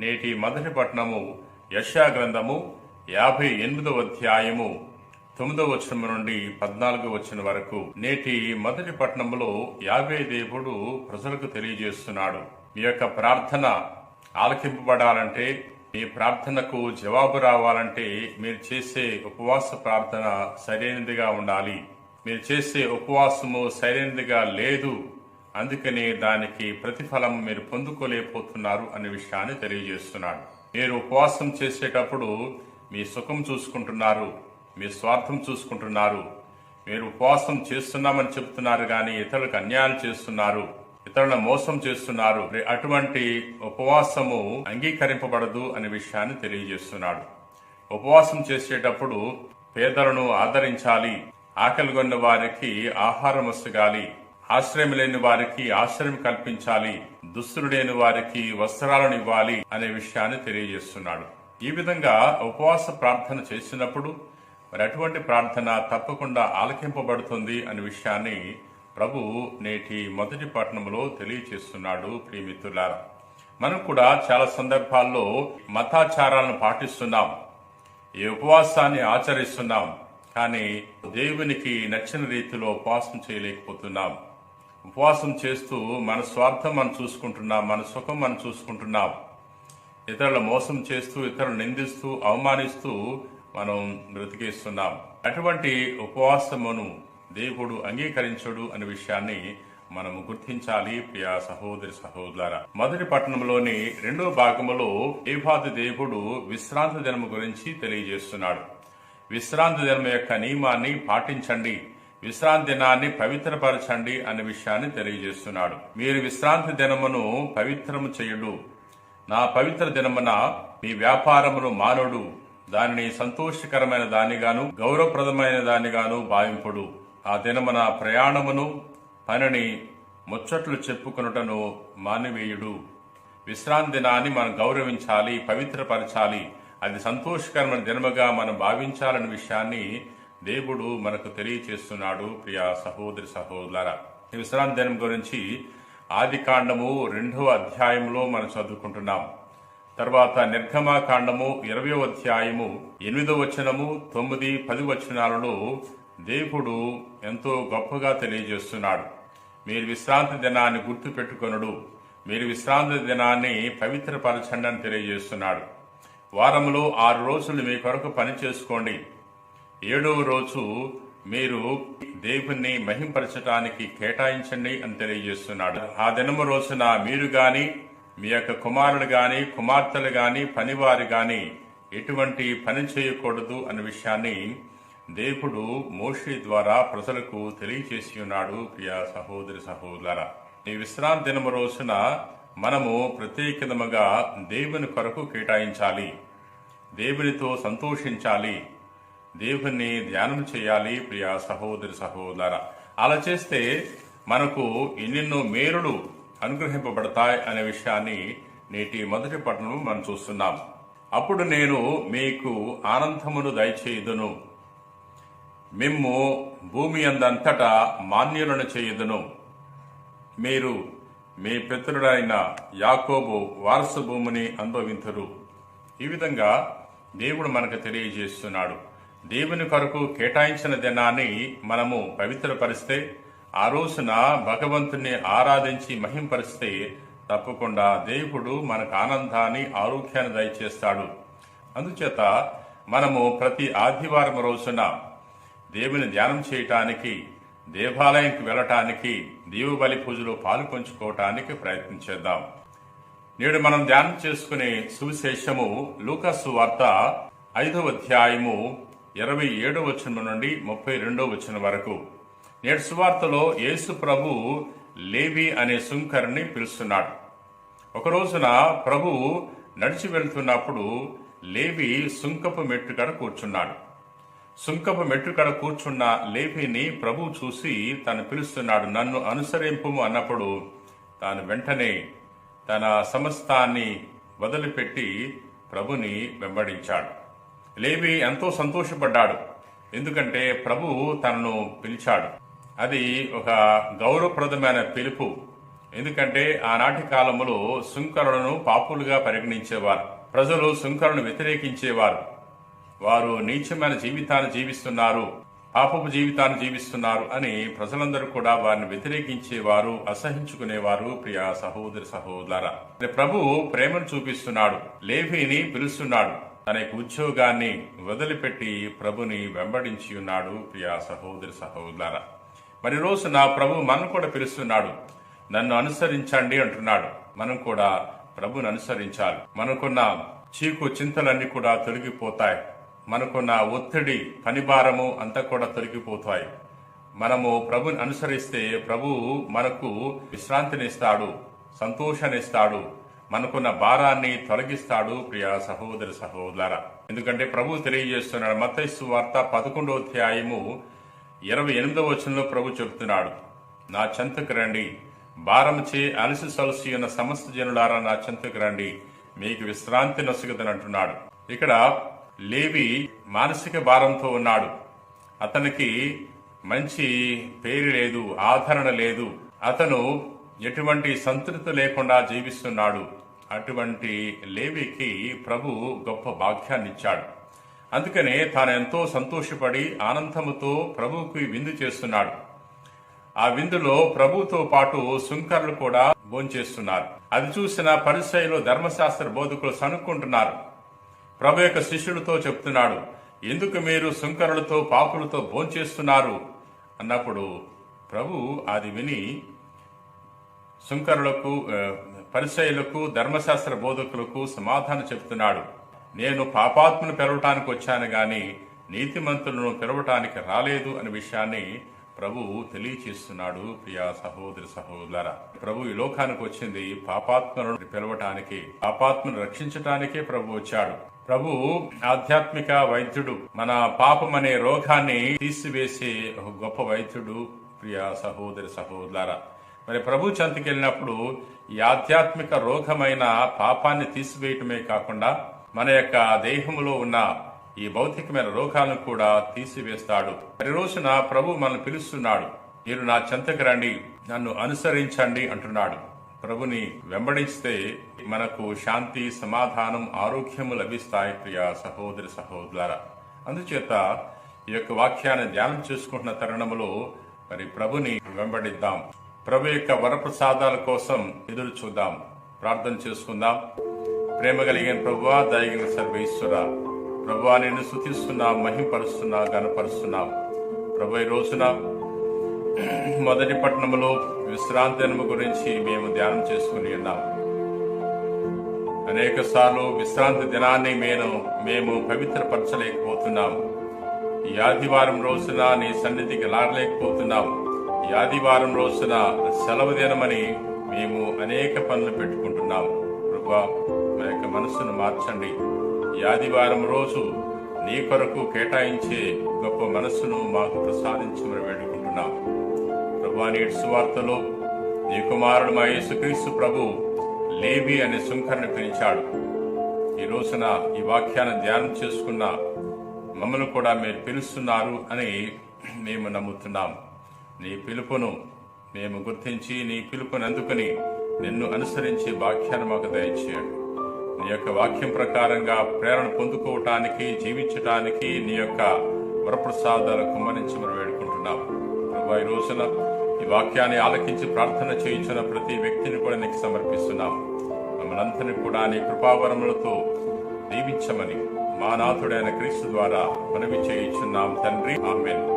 నేటి మొదటి పట్టణము యశా గ్రంథము యాభై ఎనిమిదవ అధ్యాయము తొమ్మిదవ వచనం నుండి పద్నాలుగో వచనం వరకు. నేటి మొదటి పట్టణంలో యాభై దేవుడు ప్రజలకు తెలియజేస్తున్నాడు. మీ యొక్క ప్రార్థన ఆలకింపబడాలంటే మీ ప్రార్థనకు జవాబు రావాలంటే మీరు చేసే ఉపవాస ప్రార్థన సరైనదిగా ఉండాలి. మీరు చేసే ఉపవాసము సరైనదిగా లేదు. అందుకనే దానికి ప్రతిఫలం మీరు పొందుకోలేకపోతున్నారు అనే విషయాన్ని తెలియజేస్తున్నాడు. మీరు ఉపవాసం చేసేటప్పుడు మీ సుఖం చూసుకుంటున్నారు మీ స్వార్థం చూసుకుంటున్నారు. మీరు ఉపవాసం చేస్తున్నామని చెప్తున్నారు కానీ ఇతరులకు అన్యాయం చేస్తున్నారు ఇతరులను మోసం చేస్తున్నారు. అటువంటి ఉపవాసము అంగీకరింపబడదు అనే విషయాన్ని తెలియజేస్తున్నాడు. ఉపవాసం చేసేటప్పుడు పేదలను ఆదరించాలి ఆకలిగొన్న వారికి ఆహారం వసగాలి ఆశ్రయం లేని వారికి ఆశ్రయం కల్పించాలి దుస్తులు లేని వారికి వస్త్రాలను ఇవ్వాలి అనే విషయాన్ని తెలియజేస్తున్నాడు. ఈ విధంగా ఉపవాస ప్రార్థన చేసినప్పుడు మరి అటువంటి ప్రార్థన తప్పకుండా ఆలకింపబడుతుంది అనే విషయాన్ని ప్రభు నేటి మొదటి పట్టణంలో తెలియచేస్తున్నాడు ప్రియమిత్రులారా మనం కూడా చాలా సందర్భాల్లో మతాచారాలను పాటిస్తున్నాం. ఈ ఉపవాసాన్ని ఆచరిస్తున్నాం. కానీ దేవునికి నచ్చిన రీతిలో ఉపవాసం చేయలేకపోతున్నాం. ఉపవాసం చేస్తూ మన స్వార్థం మనం చూసుకుంటున్నాం మన సుఖం మనం చూసుకుంటున్నాం. ఇతరుల మోసం చేస్తూ ఇతరులు నిందిస్తూ అవమానిస్తూ మనం బ్రతికేస్తున్నాం. అటువంటి ఉపవాసమును దేవుడు అంగీకరించడు అనే విషయాన్ని మనం గుర్తించాలి ప్రియా సహోదరి సహోదర మొదటి పట్టణంలోని రెండో భాగములో దేవాది దేవుడు విశ్రాంతి దినము గురించి తెలియజేస్తున్నాడు. విశ్రాంతి దినం యొక్క నియమాన్ని పాటించండి. విశ్రాంతి దినాన్ని పవిత్రపరచండి అనే విషయాన్ని తెలియజేస్తున్నాడు. మీరు విశ్రాంతి దినమును పవిత్రము చేయుడు. నా పవిత్ర దినమున మీ వ్యాపారమును మానుడు. దానిని సంతోషకరమైన దానిగాను గౌరవప్రదమైన దానిగాను భావింపుడు. ఆ దినమున ప్రయాణమును పనిని ముచ్చట్లు చెప్పుకొనుటను మానివేయుడు. విశ్రాంతి దినాన్ని మనం గౌరవించాలి పవిత్రపరచాలి. అది సంతోషకరమైన దినముగా మనం భావించాలనే విషయాన్ని దేవుడు మనకు తెలియచేస్తున్నాడు ప్రియ సహోదరి సహోదర ఈ విశ్రాంతి దినం గురించి ఆది కాండము రెండవ అధ్యాయంలో మనం చదువుకుంటున్నాం. తర్వాత నిర్గమాకాండము ఇరవై అధ్యాయము ఎనిమిదో వచనము తొమ్మిది పది వచనాలలో దేవుడు ఎంతో గొప్పగా తెలియజేస్తున్నాడు. మీరు విశ్రాంతి దినాన్ని గుర్తు పెట్టుకొనుడు. మీరు విశ్రాంతి దినాన్ని పవిత్రపరచండి అని తెలియజేస్తున్నాడు. వారంలో ఆరు రోజులు మీ కొరకు పని చేసుకోండి. ఏడవ రోజు మీరు దేవుణ్ణి మహింపరచటానికి కేటాయించండి అని తెలియజేస్తున్నాడు. ఆ దినము రోజున మీరు గాని మీ యొక్క కుమారుడు గాని కుమార్తెలు గాని పనివారు గాని ఎటువంటి పని చేయకూడదు అనే విషయాన్ని దేవుడు మోషి ద్వారా ప్రజలకు తెలియచేసి ఉన్నాడు. ప్రియ సహోదరి సహోదర ఈ విశ్రాంతి దినము రోజున మనము ప్రత్యేకముగా దేవుని కొరకు కేటాయించాలి. దేవునితో సంతోషించాలి. దేవుణ్ణి ధ్యానం చేయాలి ప్రియ సహోదరి సహోదర. అలా చేస్తే మనకు ఎన్నెన్నో మేలులు అనుగ్రహింపబడతాయి అనే విషయాన్ని నేటి మొదటి పట్టణం మనం చూస్తున్నాం. అప్పుడు నేను మీకు ఆనందమును దయచేయుదును. మిమ్ము భూమి అందంతటా మాన్యులను చేయుదును. మీరు మీ పితరుడైన యాకోబు వారస భూమిని అనుభవించరు ఈ విధంగా దేవుడు మనకు తెలియజేస్తున్నాడు. దేవుని కొరకు కేటాయించిన దినాన్ని మనము పవిత్రపరిస్తే ఆ రోజున భగవంతుని ఆరాధించి మహింపరిస్తే తప్పకుండా దేవుడు మనకు ఆనందాన్ని ఆరోగ్యాన్ని దయచేస్తాడు. అందుచేత మనము ప్రతి ఆదివారం రోజున దేవుని ధ్యానం చేయటానికి దేవాలయంకి వెళ్ళటానికి దీవబలి పూజలో పాలుపంచుకోవటానికి ప్రయత్నించేద్దాం నేడు మనం ధ్యానం చేసుకునే సువిశేషము లూకస్సు వార్త ఐదవ అధ్యాయము ఇరవై ఏడో వచనం నుండి ముప్పై రెండో వచనం వరకు. నేటి సువార్తలో యేసు ప్రభు లేవి అనే సుంకర్ని పిలుస్తున్నాడు. ఒక రోజున ప్రభు నడిచి వెళ్తున్నప్పుడు లేవి సుంకపు మెట్టుకడ కూర్చున్నాడు. సుంకపు మెట్టుకడ కూర్చున్న లేవిని ప్రభు చూసి తను పిలుస్తున్నాడు నన్ను అనుసరింపు అన్నప్పుడు తాను వెంటనే తన సమస్తాన్ని వదిలిపెట్టి ప్రభుని వెంబడించాడు. లేవి ఎంతో సంతోషపడ్డాడు. ఎందుకంటే ప్రభు తనను పిలిచాడు. అది ఒక గౌరవప్రదమైన పిలుపు. ఎందుకంటే ఆనాటి కాలంలో సుంకరులను పాపులుగా పరిగణించేవారు. ప్రజలు సుంకరులను వ్యతిరేకించేవారు. వారు నీచమైన జీవితాన్ని జీవిస్తున్నారు. పాపపు జీవితాన్ని జీవిస్తున్నారు అని ప్రజలందరూ కూడా వారిని వ్యతిరేకించేవారు అసహించుకునేవారు ప్రియ సహోదరి సహోదర. ప్రభు ప్రేమను చూపిస్తున్నాడు. లేవిని పిలుస్తున్నాడు. తన యొక్క ఉద్యోగాన్ని వదిలిపెట్టి ప్రభుని వెంబడించి ఉన్నాడు ప్రియా సహోదరి సహోదర మరి రోజు నా ప్రభు మనం కూడా పిలుస్తున్నాడు. నన్ను అనుసరించండి అంటున్నాడు. మనం కూడా ప్రభుని అనుసరించాలి. మనకున్న చీకు చింతలన్నీ కూడా తొలగిపోతాయి. మనకున్న ఒత్తిడి పనిభారము అంతా కూడా తొలగిపోతాయి. మనము ప్రభుని అనుసరిస్తే ప్రభు మనకు విశ్రాంతినిస్తాడు సంతోషాన్నిస్తాడు మనకున్న భారాన్ని తొలగిస్తాడు ప్రియ సహోదరి సహోదర ఎందుకంటే ప్రభు తెలియజేస్తున్నాడు మత్తైసు వార్త పదకొండో అధ్యాయము ఇరవై ఎనిమిదవ వచనంలో ప్రభు చెబుతున్నాడు నా చెంతకు రండి భారముచే అలసి సలసి ఉన్న సమస్త జనులారా నా చెంతకు రండి మీకు విశ్రాంతి నసుగదని అంటున్నాడు. ఇక్కడ లేవి మానసిక భారంతో ఉన్నాడు. అతనికి మంచి పేరు లేదు ఆదరణ లేదు. అతను ఎటువంటి సంతృప్తి లేకుండా జీవిస్తున్నాడు. అటువంటి లేవికి ప్రభు గొప్ప భాగ్యాన్నిచ్చాడు. అందుకనే తాను ఎంతో సంతోషపడి ఆనందముతో ప్రభువుకి విందు చేస్తున్నాడు. ఆ విందులో ప్రభుతో పాటు సుంకర్లు కూడా భోంచేస్తున్నారు. అది చూసిన పరిచయలో ధర్మశాస్త్ర బోధకులు సనుక్కుంటున్నారు. ప్రభు యొక్క శిష్యులతో చెప్తున్నాడు ఎందుకు మీరు సుంకరులతో పాపులతో భోంచేస్తున్నారు? అన్నప్పుడు ప్రభు అది విని సుంకరులకు పరిచయులకు ధర్మశాస్త్ర బోధకులకు సమాధానం చెప్తున్నాడు నేను పాపాత్మను పిలవటానికి వచ్చాను గాని నీతిమంతులను పిలవటానికి రాలేదు అనే విషయాన్ని ప్రభు తెలియచేస్తున్నాడు. ప్రియా సహోదరి సహోదర ప్రభు ఈ లోకానికి వచ్చింది పాపాత్మను పిలవటానికి పాపాత్మను రక్షించటానికే ప్రభు వచ్చాడు. ప్రభు ఆధ్యాత్మిక వైద్యుడు మన పాపం అనే రోగాన్ని తీసివేసే ఒక గొప్ప వైద్యుడు. ప్రియా సహోదరి సహోదర మరి ప్రభు చంతకి వెళ్ళినప్పుడు ఈ ఆధ్యాత్మిక రోగమైన పాపాన్ని తీసివేయటమే కాకుండా మన యొక్క దేహములో ఉన్న ఈ భౌతికమైన రోగాలను కూడా తీసివేస్తాడు. మరి రోజున ప్రభు మనల్ని పిలుస్తున్నాడు. మీరు నా చెంతకు రండి నన్ను అనుసరించండి అంటున్నాడు. ప్రభుని వెంబడిస్తే మనకు శాంతి సమాధానం ఆరోగ్యము లభిస్తాయి ప్రియ సహోదరి సహోదర అందుచేత ఈ యొక్క వాక్యాన్ని ధ్యానం చేసుకుంటున్న తరుణములో మరి ప్రభుని వెంబడిద్దాం. ప్రభు యొక్క వరప్రసాదాల కోసం ఎదురు చూద్దాం. ప్రార్థన చేసుకుందాం. ప్రేమ కలిగిన ప్రభువా దయగిన సర్వేశ్వర ప్రభువా నేను శుతిస్తున్నా మహింపరుస్తున్నా గనపరుస్తున్నాం ప్రభు ఈ రోజున మొదటి పట్టణంలో విశ్రాంతి దినము గురించి మేము ధ్యానం చేసుకుని ఉన్నాం. అనేక సార్లు విశ్రాంతి దినాన్ని మేము మేము పవిత్రపరచలేకపోతున్నాం. ఈ ఆదివారం రోజున నీ సన్నిధికి లాడలేకపోతున్నాం ఈ ఆదివారం రోజున సెలవు దినమని మేము అనేక పనులు పెట్టుకుంటున్నాము. ప్రభా మా యొక్క మనస్సును మార్చండి. ఈ ఆదివారం రోజు నీ కొరకు కేటాయించే గొప్ప మనస్సును మాకు ప్రసాదించమని వేడుకుంటున్నాం ప్రభా నేటి సువార్తలో నీ కుమారుడు మా యేసుక్రీస్తు ప్రభు లేవి అనే సుంకరను పిలిచాడు. ఈ రోజున ఈ వాక్యాన్ని ధ్యానం చేసుకున్న మమ్మల్ని కూడా మీరు పిలుస్తున్నారు అని మేము నమ్ముతున్నాం నీ పిలుపును మేము గుర్తించి నీ పిలుపును అందుకుని నిన్ను అనుసరించి వాక్యాన్ని మాకు దయచేయండి. నీ యొక్క వాక్యం ప్రకారంగా ప్రేరణ పొందుకోవటానికి జీవించటానికి నీ యొక్క వరప్రసాదాలు కుమ్మరించమని వేడుకుంటున్నాం ప్రభా ఈ రోజున ఈ వాక్యాన్ని ఆలకించి ప్రార్థన చేయించిన ప్రతి వ్యక్తిని కూడా నీకు సమర్పిస్తున్నాం మమ్మల్ని కూడా నీ కృపావరములతో దీవించమని మా నాథుడైన క్రీస్తు ద్వారా మనవి చేయించున్నాం తండ్రి. ఆమెను.